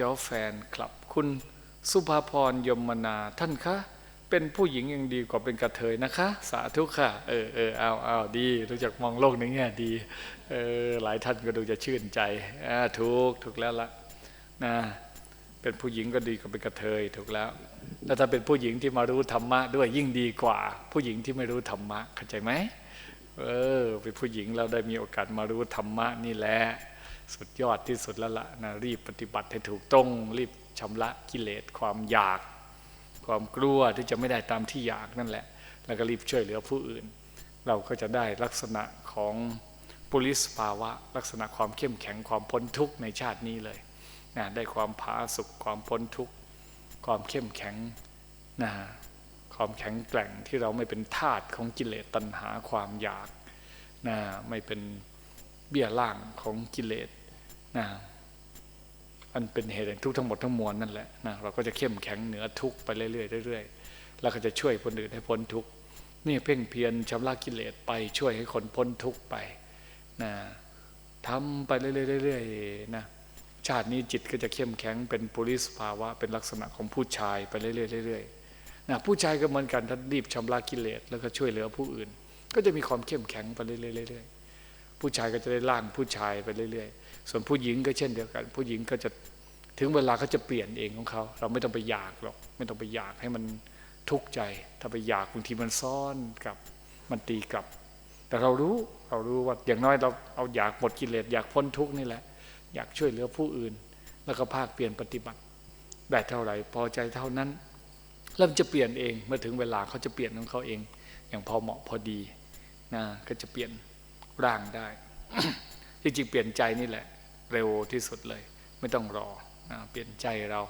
เดี๋ยวแฟนคลับคุณสุภาพรยมนาท่านคะเป็นผู้หญิงยังดีกว่าเป็นกระเทยนะคะ สาธุค่ะ เออเออเอาเอาดีรู้จักมองโลกในแง่ดีเออหลายท่านก็ดูจะชื่นใจอ่าถูกถูกแล้วละนะเป็นผู้หญิงก็ดีกว่าเป็นกระเทยถูกแล้ว แล้วถ้าเป็นผู้หญิงที่มารู้ธรรมะด้วยยิ่งดีกว่า ผู้หญิงที่ไม่รู้ธรรมะเข้าใจไหมเออเป็นผู้หญิงเราได้มีโอกาสมารู้ธรรมะนี่แหละ สุดยอดที่สุดแล้วละนะรีบปฏิบัติให้ถูกต้อง รีบชำระกิเลสความอยาก ความกลัวที่จะไม่ได้ตามที่อยากนั่นแหละ แล้วก็รีบช่วยเหลือผู้อื่น เราก็จะได้ลักษณะของปุริสภาวะ ลักษณะความเข้มแข็งความพ้นทุกข์ในชาตินี้เลยนะได้ความผาสุกความพ้นทุกข์ความเข้มแข็งนะความแข็งแกร่งที่เราไม่เป็นทาสของกิเลสตัณหาความอยากนะไม่เป็นเบี้ยล่างของกิเลส นะอันเป็นเหตุแห่งทุกข์ทั้งหมดทั้งมวลนั่นแหละนะเราก็จะเข้มแข็งเหนือทุกข์ไปเรื่อยๆเรื่อยๆแล้วก็จะช่วยคนอื่นให้พ้นทุกข์นี่เพ่งเพียรชำระกิเลสไปช่วยให้คนพ้นทุกข์ไปนะทำไปเรื่อยๆนะชาตินี้จิตก็จะเข้มแข็งเป็นปุริสภาวะเป็นลักษณะของผู้ชายไปเรื่อยๆเรื่อยๆนะผู้ชายก็เหมือนกันถ้ารีบชำระกิเลสแล้วก็ช่วยเหลือผู้อื่น ก็จะมีความเข้มแข็งไปเรื่อยๆเรื่อยๆผู้ชายก็จะได้ร่างผู้ชายไปเรื่อยๆ ส่วนผู้หญิงก็เช่นเดียวกัน ผู้หญิงก็จะถึงเวลาเขาจะเปลี่ยนเองของเขา เราไม่ต้องไปอยากหรอก ไม่ต้องไปอยากให้มันทุกข์ใจ ถ้าไปอยากบางทีมันซ่อนกับมันตีกลับ แต่เรารู้เรารู้ว่าอย่างน้อยเราเอาอยากหมดกิเลสอยากพ้นทุกข์นี่แหละ อยากช่วยเหลือผู้อื่น แล้วก็ภาคเปลี่ยนปฏิบัติได้เท่าไหร่พอใจเท่านั้นแล้วมันจะเปลี่ยนเองเมื่อถึงเวลาเขาจะเปลี่ยนของเขาเอง อย่างพอเหมาะพอดีนะก็จะเปลี่ยนร่างได้ จริงๆเปลี่ยนใจนี่แหละ เร็วที่สุดเลย ไม่ต้องรอนะเปลี่ยนใจเรา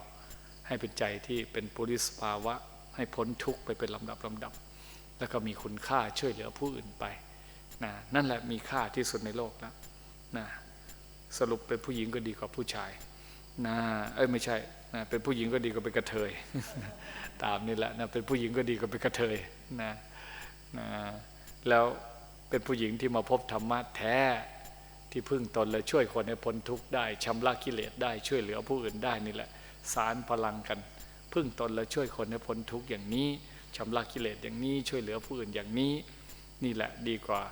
ให้เป็นใจที่เป็นปุริสภาวะ ให้พ้นทุกข์ไปเป็นลำดับลำดับ แล้วก็มีคุณค่าช่วยเหลือผู้อื่นไปนะนั่นแหละมีค่าที่สุดในโลกแล้วนะสรุปเป็นผู้หญิงก็ดีกว่าผู้ชายนะเอ้ยไม่ใช่นะเป็นผู้หญิงก็ดีกว่าเป็นกระเทย ตามนี่แหละนะเป็นผู้หญิงก็ดีกว่าเป็นกระเทยนะนะแล้วเป็นผู้หญิงที่มาพบธรรมะแท้ ที่พึ่งตนและช่วยคนให้พ้นทุกข์ได้ชำระกิเลสได้ช่วยเหลือผู้อื่นได้นี่แหละสารพลังกัน พึ่งตนและช่วยคนให้พ้นทุกข์อย่างนี้ชำระกิเลสอย่างนี้ช่วยเหลือผู้อื่นอย่างนี้ นี่แหละดีกว่า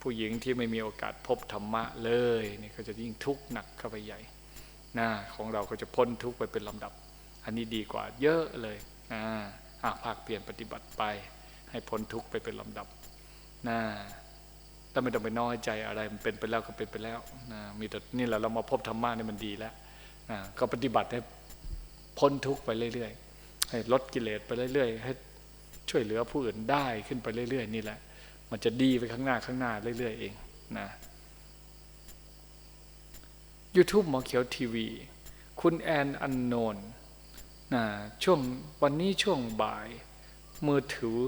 ผู้หญิงที่ไม่มีโอกาสพบธรรมะเลยนี่ก็จะยิ่งทุกข์หนักเข้าไปใหญ่หน้าของเราก็จะพ้นทุกข์ไปเป็นลำดับ อันนี้ดีกว่าเยอะเลยนะอาภาคเปลี่ยนปฏิบัติไป ให้พ้นทุกข์ไปเป็นลำดับนะ แต่ไม่ต้องไปน้อยใจอะไรมันเป็นไปแล้วก็เป็นไปแล้วนะมีแต่นี่แหละเรามาพบธรรมะนี่มันดีแล้วนะก็ปฏิบัติให้พ้นทุกข์ไปเรื่อยๆ ให้ลดกิเลสไปเรื่อยๆ ให้ช่วยเหลือผู้อื่นได้ขึ้นไปเรื่อยๆ นี่แหละ มันจะดีไปข้างหน้าข้างหน้าเรื่อยๆ เองนะ YouTube หมอเขียวทีวี คุณแอนอันโนนนะช่วงวันนี้ช่วงบ่าย มือถือ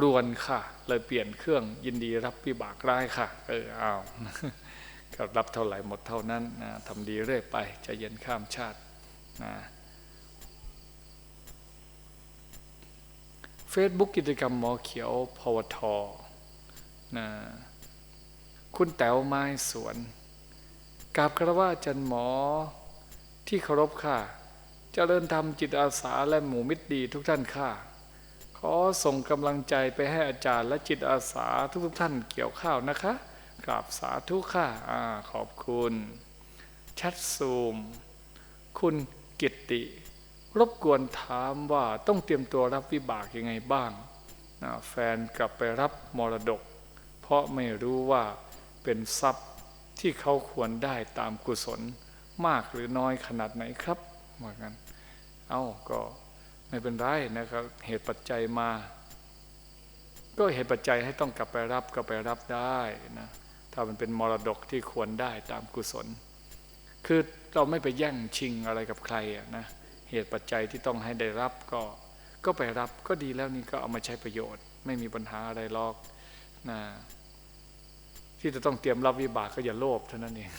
รวนค่ะ เลยเปลี่ยนเครื่องยินดีรับวิบากร้ายค่ะ เออเอาก็รับเท่าไหร่หมดเท่านั้นนะทำดีเรื่อยไปจะเย็นข้ามชาตินะเฟซบุ๊กกิจกรรมหมอเขียวพวทนะคุณแต๋วไม้สวนกราบคารวะอาจารย์หมอที่เคารพค่ะจเจริญธรรมจิตอาสาและหมู่มิตรดีทุกท่านค่ะ อส่งกำลังใจไปให้อาจารย์และจิตอาสาทุกๆท่านเกี่ยวข้าวนะคะ กราบสาธุค่ะอาขอบคุณ ชัดซูม คุณกิตติ รบกวนถามว่าต้องเตรียมตัวรับวิบากยังไงบ้าง แฟนกลับไปรับมรดก เพราะไม่รู้ว่าเป็นทรัพย์ที่เขาควรได้ตามกุศลมากหรือน้อยขนาดไหนครับเหมือนกัน เอาก็ ไม่เป็นไรนะครับ เหตุปัจจัยมา ก็เหตุปัจจัยให้ต้องกลับไปรับก็ไปรับได้นะถ้ามันเป็นมรดกที่ควรได้ตามกุศล คือเราไม่ไปแย่งชิงอะไรกับใครอะนะเหตุปัจจัยที่ต้องให้ได้รับก็ ก็ไปรับก็ดีแล้วนี่ก็เอามาใช้ประโยชน์ ไม่มีปัญหาอะไรหรอกนะที่จะต้องเตรียมรับวิบากก็อย่าโลภเท่านั้นเอง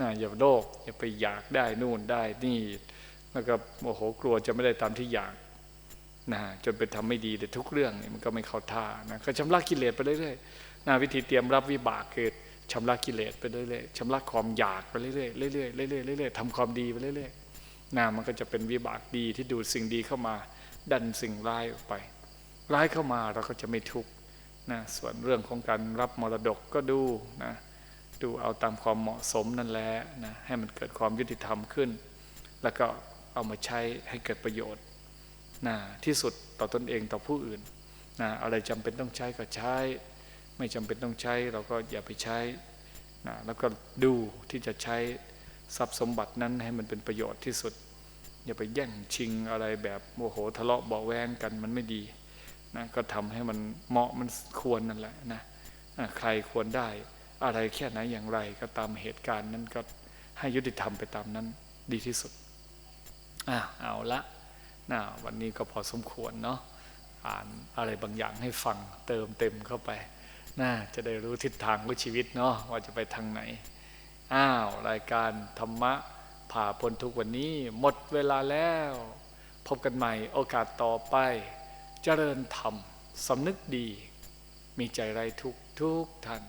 นะอย่าโลภอย่าไปอยากได้นู่นได้นี่ แล้วก็โมโหกลัวจะไม่ได้ตามที่อยากนะจนเป็นทำไม่ดีแต่ทุกเรื่องนี่มันก็ไม่เข้าท่านะก็ชำระกิเลสไปเรื่อยๆนะวิธีเตรียมรับวิบากคือชำระกิเลสไปเรื่อยๆชำระความอยากไปเรื่อยๆเรื่อยๆเรื่อยๆเรื่อยๆทำความดีไปเรื่อยๆนะมันก็จะเป็นวิบากดีที่ดูดสิ่งดีเข้ามา ดันสิ่งร้ายออกไป ร้ายเข้ามาเราก็จะไม่ทุกข์นะส่วนเรื่องของการรับมรดกก็ดูนะดูเอาตามความเหมาะสมนั่นแหละนะให้มันเกิดความยุติธรรมขึ้น แล้วก็ เอามาใช้ให้เกิดประโยชน์นะที่สุดต่อตนเองต่อผู้อื่นนะอะไรจำเป็นต้องใช้ก็ใช้ ไม่จำเป็นต้องใช้เราก็อย่าไปใช้นะแล้วก็ดูที่จะใช้ทรัพย์สมบัตินั้นให้มันเป็นประโยชน์ที่สุด อย่าไปแย่งชิงอะไรแบบโมโหทะเลาะเบาแวงกันมันไม่ดีนะก็ทำให้มันเหมาะมันควรนั่นแหละนะอะใครควรได้อะไรแค่ไหนอย่างไรก็ตามเหตุการณ์นั้นก็ให้ยุติธรรมไปตามนั้นดีที่สุด อะเอาละนะวันนี้ก็พอสมควรเนาะอ่านอะไรบางอย่างให้ฟังเติมเต็มเข้าไปน่าจะได้รู้ทิศทางของชีวิตเนาะว่าจะไปทางไหน อ้าว รายการธรรมะผ่าพ้นทุกวันนี้ หมดเวลาแล้ว พบกันใหม่โอกาสต่อไป เจริญธรรมสำนึกดี มีใจไรทุกทุกท่าน